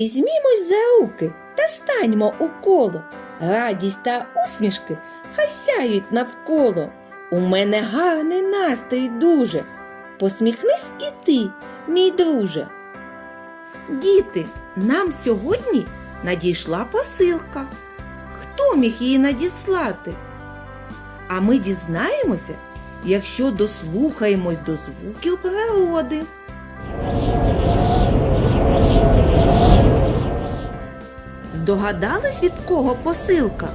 Візьмімось за руки та станьмо у коло. Радість та усмішки хай сяють навколо. У мене гарний настрій дуже. Посміхнись і ти, мій друже. Діти, нам сьогодні надійшла посилка. Хто міг її надіслати? А ми дізнаємося, якщо дослухаємось до звуків природи. Здогадались, від кого посилка?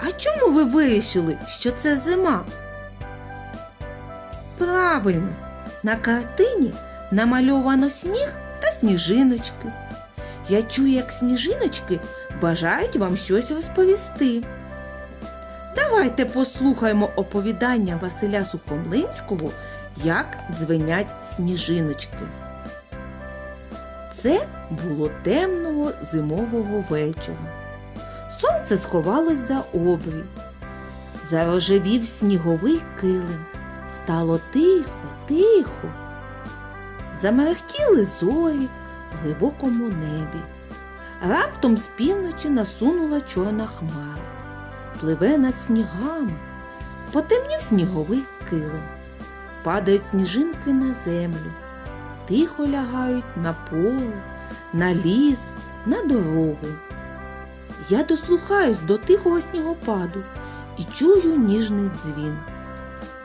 А чому ви вирішили, що це зима? Правильно, на картині намальовано сніг та сніжиночки. Я чую, як сніжиночки бажають вам щось розповісти. Давайте послухаємо оповідання Василя Сухомлинського, як дзвенять сніжиночки. Це було темного зимового вечора. Сонце сховалось за обрій. Зарожевів сніговий килим. Стало тихо, тихо. Замерехтіли зорі в глибокому небі. Раптом з півночі насунула чорна хмара. Пливе над снігами, потемнів сніговий килим. Падають сніжинки на землю, тихо лягають на поле, на ліс, на дорогу. Я дослухаюсь до тихого снігопаду і чую ніжний дзвін.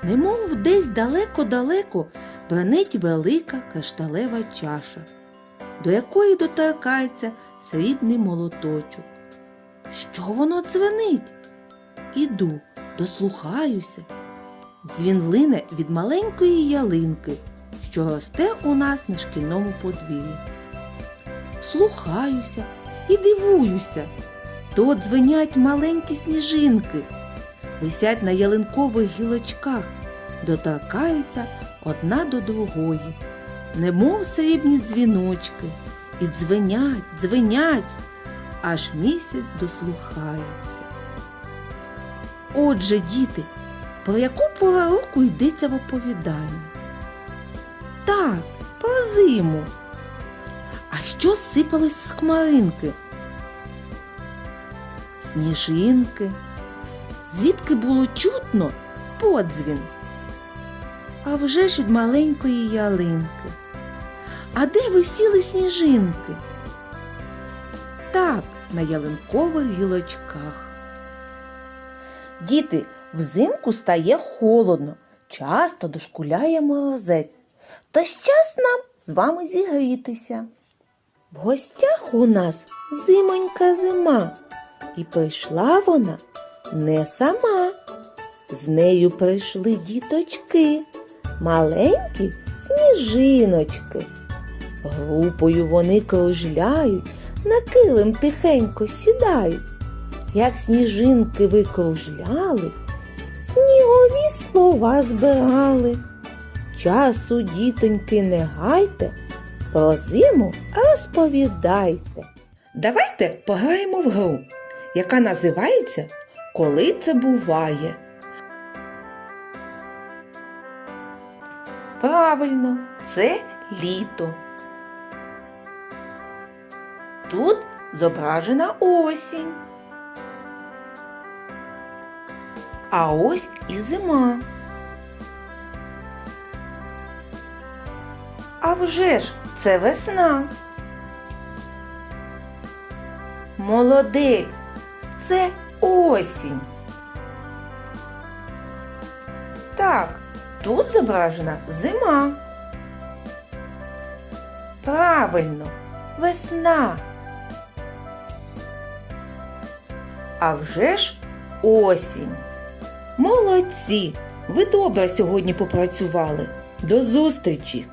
Немов десь далеко-далеко бренить велика кришталева чаша, до якої доторкається срібний молоточок. Що воно дзвенить? Іду, дослухаюся. Дзвін лине від маленької ялинки, що росте у нас на шкільному подвір'ї. Слухаюся і дивуюся. То дзвенять маленькі сніжинки, висять на ялинкових гілочках, доторкаються одна до другої, немов срібні дзвіночки, і дзвенять, дзвенять, аж місяць дослухається. Отже, діти, про яку пору року йдеться в оповіданні? Так, про зиму. А що сипалось з хмаринки? Сніжинки. Звідки було чутно подзвін? А вже ж від маленької ялинки. А де висіли сніжинки? Так, на ялинкових гілочках. Діти, взимку стає холодно, часто дошкуляє морозець. Ж час нам з вами зігрітися. В гостях у нас зимонька зима, і прийшла вона не сама. З нею прийшли діточки, маленькі сніжиночки. Групою вони кружляють, на килим тихенько сідають. Як сніжинки викружляли, снігові слова збирали. Часу, дітоньки, не гайте, про зиму розповідайте. Давайте пограємо в гру, яка називається Коли це буває. Правильно, це літо. Тут зображена осінь. А ось і зима. А вже ж це весна. Молодець, це осінь. Так, тут зображена зима. Правильно, весна. А вже ж осінь. Молодці! Ви добре сьогодні попрацювали. До зустрічі!